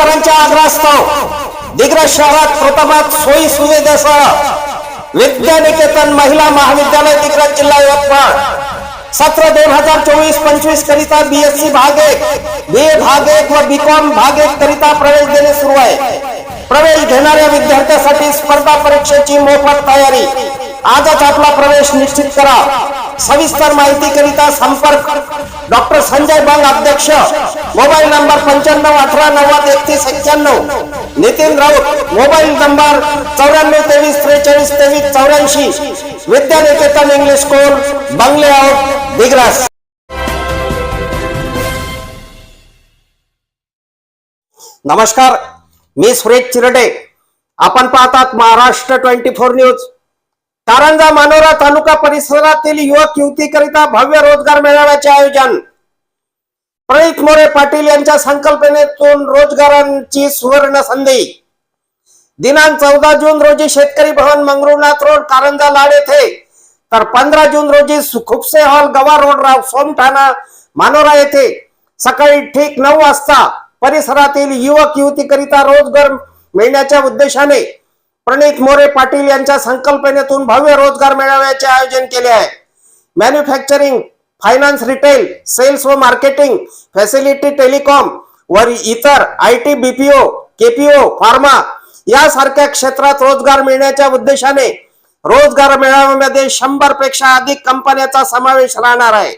वरिष्ठकरांच्या आग्रहास्तव दिग्रज शहरात प्रथमात सोयी सुविधेसह विद्यानिकेतन महिला महाविद्यालय दिग्रज जिल्हा यवतमाळ. सत्र दोन हजार चोवीस पंचवीस करिता बीएससी भाग एक बी ए भाग एक व बीकॉम भाग एक करिता प्रवेश देणे सुरू आहे. प्रवेश घेणाऱ्या विद्यार्थ्यांसाठी स्पर्धा परीक्षेची मोफत तयारी. आजच आपला प्रवेश निश्चित करा. सविस्तर माहिती करिता संपर्क. डॉक्टर संजय बंग अध्यक्ष. मोबाईल नंबर पंच्याण्णव अठरा नव्वद एकतीस एक्क्याण्णव. नितीन राऊत मोबाईल नंबर चौऱ्याण्णव तेवीस त्रेचाळीस तेवीस चौऱ्याऐंशी. विद्यानिकेतन इंग्लिश स्कूल बंगले आउट दिग्रास. नमस्कार मी सुरेश चिरडे. आपण पाहतात Maharashtra twenty four news. Karanja Manora तालुका परिसरातील युवक युवतीकरिता भव्य रोजगार मेळाव्याचे आयोजन. प्रणित मोरे पाटील यांच्या संकल्पनेतून रोजगारांची सुवर्ण संधी. दिनांक चौदा जून रोजी शेतकरी भवन मंगरुनाथ रोड कारंजा लाड येथे. तर पंधरा जून रोजी खुपसे हॉल गवा रोड राव सोमठाणा मानोरा येथे. सकाळी ठीक नऊ वाजता परिसरातील युवक युवतीकरिता रोजगार मिळण्याच्या उद्देशाने प्रणित मोरे पाटील यांच्या संकल्पनेतून भव्य रोजगार मेळाव्याचे आयोजन केले आहे. मॅन्युफॅक्चरिंग फायनान्स रिटेल सेल्स व मार्केटिंग फॅसिलिटी टेलिकॉम व इतर I T BPO KPO pharma यासारख्या क्षेत्रात रोजगार मिळण्याच्या उद्देशाने रोजगार मेळाव्यामध्ये शंभरपेक्षा अधिक कंपन्याचा समावेश राहणार आहे.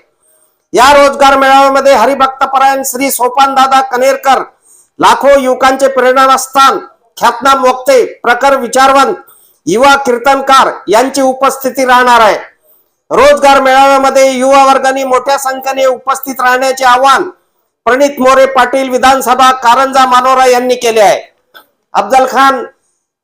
या रोजगार मेळाव्यामध्ये हरिभक्तपरायण श्री सोपान दादा कनेरकर लाखो युवकांचे प्रेरणास्थान ख्यातनाम वक्ते प्रखर विचारवंत युवा कीर्तनकार यांची उपस्थिती राहणार आहे. रोजगार मेळाव्यामध्ये युवा वर्गाने मोठ्या संख्येने उपस्थित राहण्याचे आवाहन प्रणित मोरे पाटील विधानसभा कारंजा मानोरा यांनी केले आहे. अफजल खान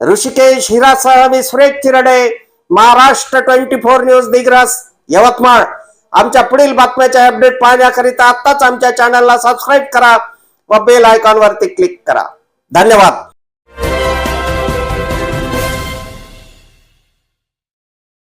ऋषिकेश हिरासह मी Suresh Chirde Maharashtra twenty four news Digras Yavatmal. आमच्या पुढील बातम्याचे अपडेट पाहण्याकरिता आत्ताच आमच्या चॅनलला सबस्क्राईब करा व बेल आयकॉन वरती क्लिक करा. धन्यवाद.